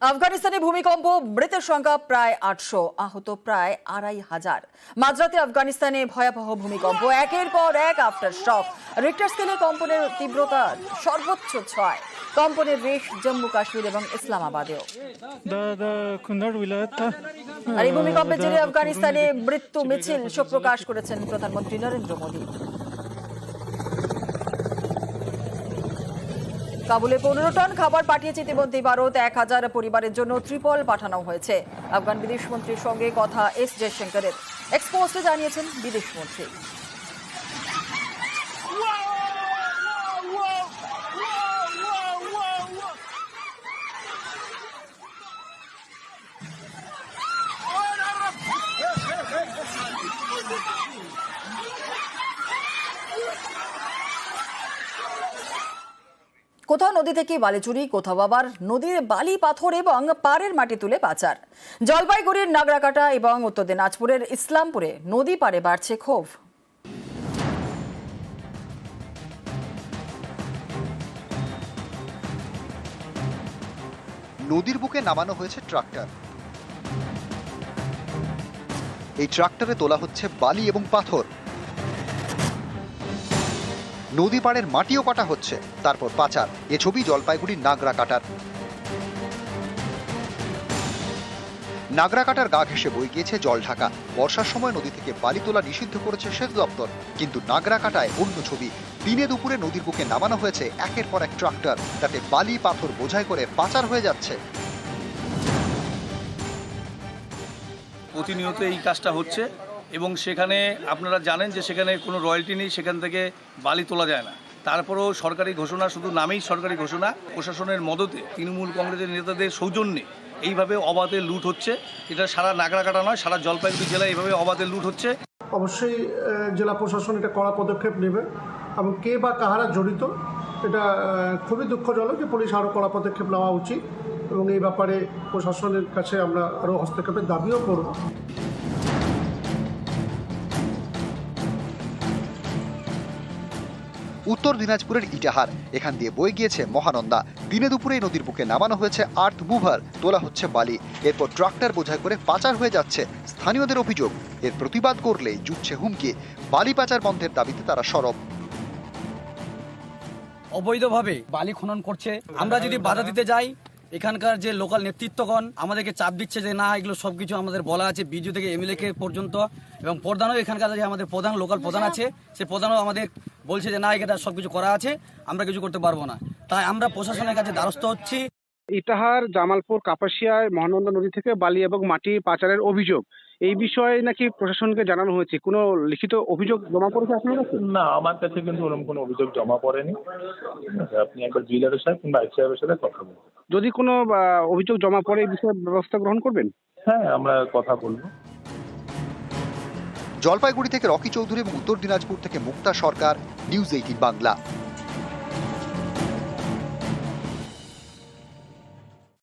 আফগানিস্তানে ভূমিকম্প মৃতের সংখ্যা প্রায় আটশো আহত প্রায় আড়াই হাজার। মাঝরাতে আফগানিস্তানে ভয়াবহ ভূমিকম্প একের পর এক আফটার শক রিক্টার স্কেলে কম্পনের তীব্রতা সর্বোচ্চ ছয়। কম্পনের রেশ জম্মু কাশ্মীর এবং ইসলামাবাদেও। আর এই ভূমিকম্পের জেরে আফগানিস্তানে মৃত্যু মিছিল শোক প্রকাশ করেছেন প্রধানমন্ত্রী নরেন্দ্র মোদী। কাবুলে পনেরো টন খাবার পাঠিয়েছে ইতিমধ্যে ভারত। এক হাজার পরিবারের জন্য ত্রিপল পাঠানো হয়েছে। আফগান বিদেশমন্ত্রীর সঙ্গে কথা এস জয়শঙ্করের। এক্সপোস্টে জানিয়েছেন বিদেশমন্ত্রী। কোথাও নদী থেকে বালি চুরি, কোথাও আবার নদীর বালি, পাথর এবং পাড়ের মাটি তুলে পাচার। জলপাইগুড়ির নাগরাকাটা এবং উত্তর দিনাজপুরের ইসলামপুরে নদী পাড়ে বাড়ছে ক্ষোভ। নদীর বুকে নামানো হয়েছে ট্রাক্টর। এই ট্রাক্টরে তোলা হচ্ছে বালি এবং পাথর। নদী পাড়ের মাটিও কাটা হচ্ছে। তারপর পাচার। এ ছবি জলপাইগুড়ির নাগরা কাটার। নাগরা কাটার গা ঘেসে বই গিয়েছে জল ঢাকা। বর্ষার সময় নদী থেকে বালি তোলা নিষিদ্ধ করেছে সেচ দপ্তর। কিন্তু নাগরা কাটায় অন্য ছবি। দিনে দুপুরে নদীর বুকে নামানো হয়েছে একের পর এক ট্রাক্টর। তাতে বালি, পাথর বোঝাই করে পাচার হয়ে যাচ্ছে। প্রতিনিয়ত এই কাজটা হচ্ছে। এবং সেখানে আপনারা জানেন যে সেখানে কোনো রয়্যালটি নেই, সেখান থেকে বালি তোলা যায় না। তারপরেও সরকারি ঘোষণা, শুধু নামেই সরকারি ঘোষণা, প্রশাসনের মদতে তৃণমূল কংগ্রেসের নেতাদের সৌজন্যে এইভাবে অবাধে লুট হচ্ছে। এটা সারা নাগরাকাটা নয়, সারা জলপাইগুড়ি জেলায় এইভাবে অবাধে লুট হচ্ছে। অবশ্যই জেলা প্রশাসন এটা কড়া পদক্ষেপ নেবে এবং কে বা কাহারা জড়িত, এটা খুবই দুঃখজনক যে পুলিশ আরও কড়া পদক্ষেপ নেওয়া উচিত এবং এই ব্যাপারে প্রশাসনের কাছে আমরা আরও হস্তক্ষেপের দাবিও করব। উত্তর দিনাজপুরের ইটাহার। এখান দিয়ে বয়ে গিয়েছে মহানন্দা। দিনে দুপুরে নদীর বুকে নামানো হয়েছে আর্থ মুভার তোলা হচ্ছে বালি। এরপর ট্রাক্টর বোঝাই করে পাচার হয়ে যাচ্ছে স্থানীয়দের অভিযোগ। এর প্রতিবাদ করলেই জুটছে হুমকি। বালি পাচার বন্ধের দাবিতে তারা সরব। অবৈধভাবে বালি খনন করছে। আমরা যদি বাধা দিতে যাই, এখানকার যে লোকাল নেতৃত্বগণ আমাদেরকে চাপ দিচ্ছে যে না, এগুলো সবকিছু আমাদের বলা আছে বিজু থেকে এমএলএ পর্যন্ত। এবং প্রধানও এখানকার যে আমাদের প্রধান লোকাল প্রধান আছে, সে প্রধানও আমাদের বলছে যে না এটা সবকিছু করা আছে আমরা কিছু করতে পারব না। তাই আমরা প্রশাসনের কাছে দ্বারস্থ হচ্ছি। ইটাহার জামালপুর কাপাসিয়ায় মহানন্দা নদী থেকে বালি এবং মাটি পাচারের অভিযোগ। এই বিষয়ে নাকি প্রশাসনকে জানানো হয়েছে? কোনো লিখিত অভিযোগ জমা পড়েছে আপনার কাছে? না আমার কাছে কিন্তু ওরকম কোনো অভিযোগ জমা পড়েনি। আপনি একবার জিলারের সাহেব কিংবা আইসি সাহেবের সাথে কথা বলুন। যদি কোনো অভিযোগ জমা পড়ে এই বিষয়ে ব্যবস্থা গ্রহণ করবেন? হ্যাঁ আমরা কথা বলব। জলপাইগুড়ি থেকে রকি চৌধুরী এবং উত্তর দিনাজপুর থেকে মুক্তা সরকার নিউজ এইটিন বাংলা